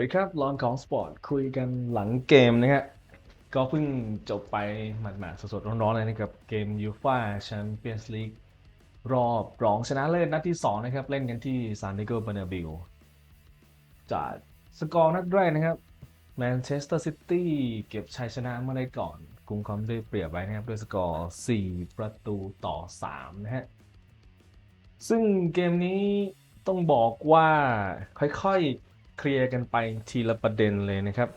วัสดีครับลอนของสปอร์ตคุยกันหลังเกมนะฮะก็เพิ่งจบไปหมาดๆสดๆร้อนๆเลยนะครับเกมยูฟ a าแชมเปี้ยนส์ลีกรอบรองชนะเลิศนัดที่ 2 นะครับ เล่นกันที่ซานดิโกเบอร์นาบิลจากสกอร์นัดแรกนะครับแมนเชสเตอร์ซิตี้เก็บชัยชนะมาได้ก่อนกรุงคอมได้เปรียบไว้นะครับ ด้วยสกอร์ 4 ประตูต่อ 3 นะฮะ ซึ่งเกมนี้ต้องบอกว่าค่อยๆ เคลียร์กันไปทีละประเด็นเลยนะครับ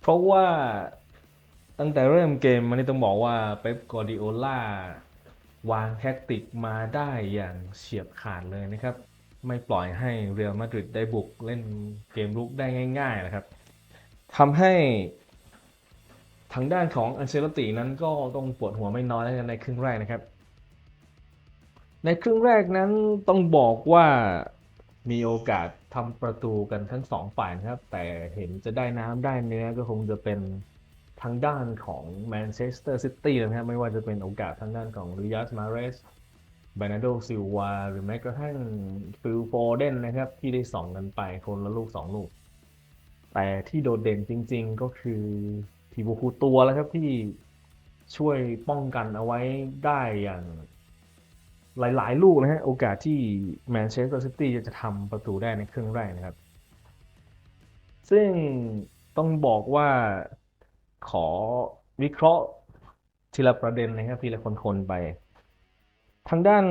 เพราะว่าตั้งแต่เริ่มเกมมันนี่ต้องบอกว่าเป๊ปกอร์ดิโอลาวางแท็กติกมาได้อย่างเฉียบขาดเลยนะครับ ไม่ปล่อยให้เรอัลมาดริดได้บุกเล่นเกมรุกได้ง่ายๆนะครับทำให้ทางด้านของอันเชลตินั้นก็ต้องปวดหัวไม่น้อยในครึ่งแรกนะครับ ในครึ่งแรกนั้นต้องบอกว่ามีโอกาส ทำประตูกันทั้งสองฝ่ายนะครับ แต่เห็นจะได้น้ำได้เนื้อก็คงจะเป็นทางด้านของแมนเชสเตอร์ซิตี้นะครับ ไม่ว่าจะเป็นโอกาสทางด้านของริยัสมาเรสเบนาโดซิลวาหรือแม้กระทั่งฟิลโฟเดนนะครับ ที่ได้สองกันไปคนละลูกสองลูก แต่ที่โดดเด่นจริง ๆ ก็คือทีบูคูตัวแล้วครับที่ช่วยป้องกันเอาไว้ได้อย่าง หลาย ๆ ลูกนะฮะโอกาสที่แมนเชสเตอร์ซิตี้จะทำประตูได้ในครึ่งแรกนะครับ ซึ่งต้องบอกว่าขอวิเคราะห์ทีละประเด็นนะครับทีละคนๆไป ทางด้าน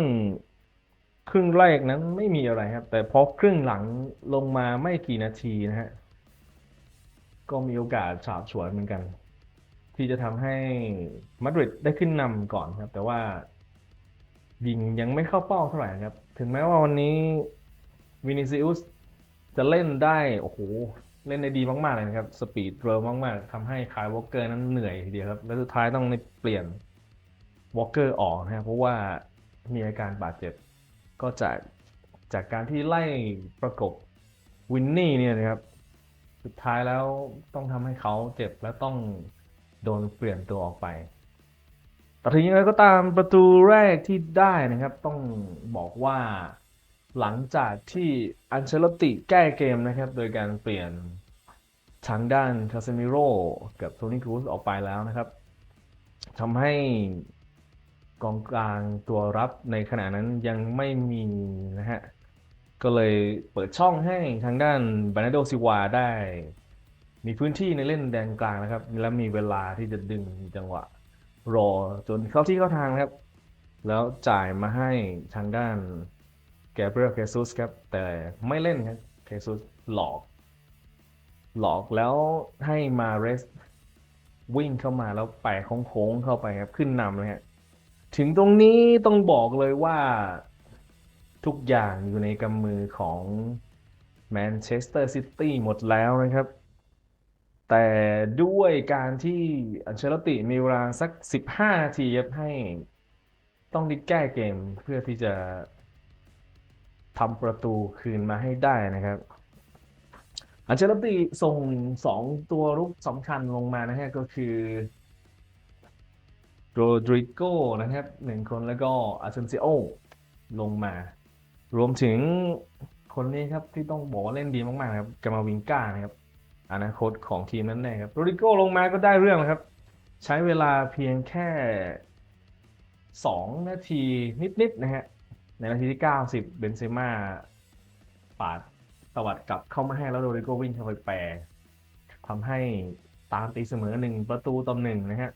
ครึ่งแรกนั้นไม่มีอะไรครับ แต่พอครึ่งหลังลงมาไม่กี่นาทีนะฮะก็มีโอกาสฉาบฉวยเหมือนกัน ที่จะทำให้มาดริดได้ขึ้นนำก่อนครับ แต่ว่า ยิงยังไม่เข้าเป้าเท่าไหร่ครับ ถึงแม้ว่าวันนี้วินิซิอุสจะเล่นได้ โอ้โห เล่นได้ดีมาก ๆ เลยนะครับ สปีดเร็วมาก ๆทำให้คายวอลเกอร์นั้นเหนื่อยทีเดียวครับ และสุดท้ายต้องเปลี่ยนวอลเกอร์ออกนะครับ เพราะว่ามีอาการบาดเจ็บ ก็จากจากการที่ไล่ประกบวินนี่เนี่ยนะครับ สุดท้ายแล้วต้องทำให้เขาเจ็บและต้องโดนเปลี่ยนตัวออกไป แต่ถึงยังไงก็ตามประตูแรกที่ได้นะครับ ต้องบอกว่าหลังจากที่อันเชลติแก้เกมนะครับ โดยการเปลี่ยนทางด้านคาเซมิโร่กับโทนี่ครูซออกไปแล้วนะครับทำให้กองกลางตัวรับในขณะนั้นยังไม่มีนะฮะ ก็เลยเปิดช่องให้ทางด้านบานาโดซิวาได้ มีพื้นที่ในเล่นแดนกลางนะครับ และมีเวลาที่จะดึงจังหวะ รอจนเข้าที่เข้าทางนะครับ แล้วจ่ายมาให้ทางด้านแกเบรียลเคซุสครับ แต่ไม่เล่นครับเคซุสหลอก หลอกแล้วให้มาเรสวิ่งเข้ามาแล้วไปโค้งเข้าไปครับ ขึ้นนำเลยฮะถึงตรงนี้ต้องบอกเลยว่าทุกอย่างอยู่ในกำมือของแมนเชสเตอร์ซิตี้หมดแล้วนะครับ แต่ด้วยการที่อันเชลติมีเวลาสัก 15 นาทีครับให้ต้องรีบแก้เกมเพื่อที่จะทำประตูคืนมาให้ได้นะครับ อันเชลติส่ง 2 ตัวรุกสำคัญลงมานะฮะก็คือโรดริโกนะครับหนึ่งคนแล้วก็อาเซนซิโอลงมา รวมถึงคนนี้ครับที่ต้องบอกว่าเล่นดีมากๆนะครับกามาวิงก้านะครับ อนาคตของทีมนั้นแน่ครับโรดิโก้ลงมาก็ได้เรื่องนะครับ ใช้เวลาเพียงแค่ 2 นาทีนิด ๆ นะฮะ ในนาทีที่ 90 เบนเซม่าปาดตวัดกลับเข้ามาให้แล้วโรดิโก้วิ่งเข้าไปแปรทำให้ตามตีเสมอหนึ่งประตูต่อหนึ่งนะฮะ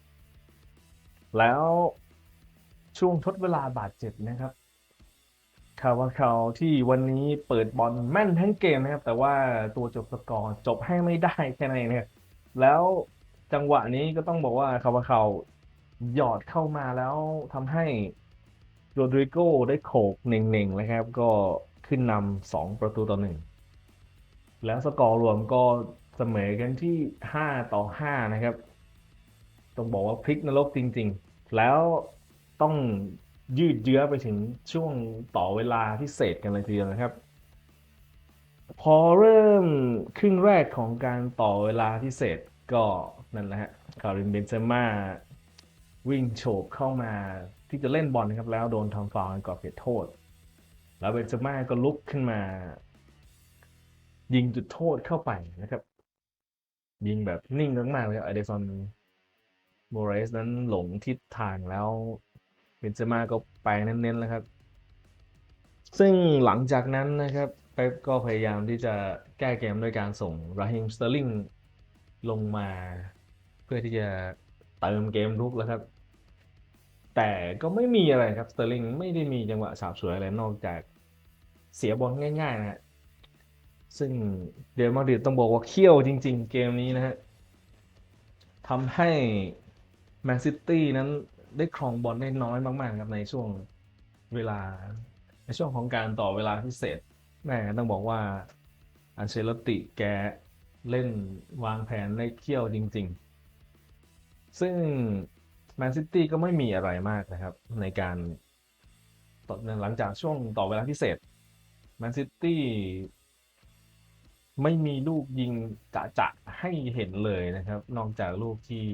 แล้วช่วงทดเวลาบาดเจ็บนะครับ คาวาคาวที่วันนี้เปิดบอลแม่นทั้งเกมนะครับ แต่ว่าตัวจบสกอร์จบให้ไม่ได้แค่นั้นเองนะครับแล้วจังหวะนี้ก็ต้องบอกว่าคาวาคาวหยอดเข้ามาแล้วทำให้โรดริโกได้โขกเน่งๆนะครับ ก็ขึ้นนำสองประตูต่อหนึ่งแล้วสกอร์รวมก็เสมอกันที่ 5 ต่อ 5 นะครับ ต้องบอกว่าพลิกนรกจริง ๆ แล้วต้อง ยืดเยื้อไปถึงช่วงต่อเวลาพิเศษกันเลยทีเดียวนะครับ พอเริ่มครึ่งแรกของการต่อเวลาพิเศษก็นั่นแหละฮะคาริมเบนเซม่าวิ่งโฉบเข้ามาที่จะเล่นบอลนะครับ แล้วโดนทำฟาวล์ก่อเขตโทษ แล้วเบนเซม่าก็ลุกขึ้นมา ยิงจุดโทษเข้าไปนะครับ ยิงแบบนิ่งมากๆเลยครับอเดซอนโมเรสนั้นหลงทิศทางแล้ว นเซม่าก็ไปเน้นๆแล้วครับ ซึ่งหลังจากนั้นนะครับเป๊ปก็พยายามที่จะแก้เกมด้วยการส่งราฮิมสเตอร์ลิงลงมา เพื่อที่จะเติมเกมรุกแล้วครับ แต่ก็ไม่มีอะไรครับสเตอร์ลิงไม่ได้มีจังหวะสาบสวยอะไรนอกจากเสียบอลง่ายๆนะฮะซึ่งเดลมาดริดต้องบอกว่าเขี้ยวจริง ๆ เกมนี้นะฮะทำให้แมนซิตี้นั้น ได้ครองบอลได้น้อยมากๆครับในช่วงเวลา ในช่วงของการต่อเวลาพิเศษแม่ต้องบอกว่าอันเชลติแกเล่นวางแผนได้เขี้ยวจริง ๆ ซึ่งแมนซิตี้ก็ไม่มีอะไรมากนะครับ ในการต่อหลังจากช่วงต่อเวลาพิเศษแมนซิตี้ไม่มีลูกยิงจะจะให้เห็นเลยนะครับ นอกจากลูกที่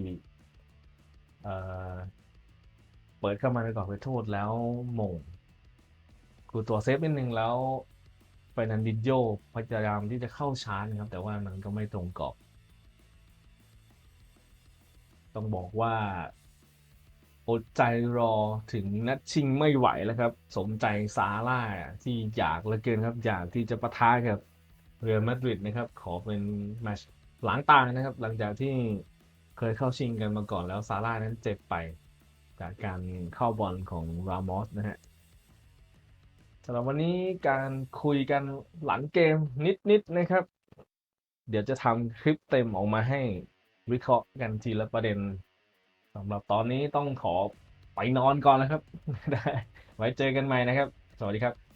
เปิดเข้ามาในกรอบไปโทษแล้วหม่งคือตัวเซฟนิดนึงแล้วเฟนันดิโยพยายามที่จะเข้าชาร์จนะครับ แต่ว่ามันก็ไม่ตรงกรอบ ต้องบอกว่าอดใจรอถึงนัดชิงไม่ไหวแล้วครับ สมใจซาร่าที่อยากเหลือเกินครับ อยากที่จะปะทะกับเรอัลมาดริดนะครับ ขอเป็นแมช์ล้างตานะครับ หลังจากที่เคยเข้าชิงกันมาก่อนแล้วซาร่านั้นเจ็บไป จากการเข้าบอลของรามอสนะฮะสำหรับวันนี้การคุยกันหลังเกมนิดๆนะครับ เดี๋ยวจะทำคลิปเต็มออกมาให้วิเคราะห์กันทีละประเด็นสำหรับตอนนี้ต้องขอไปนอนก่อนแล้วครับ ได้ ไว้เจอกันใหม่นะครับ สวัสดีครับ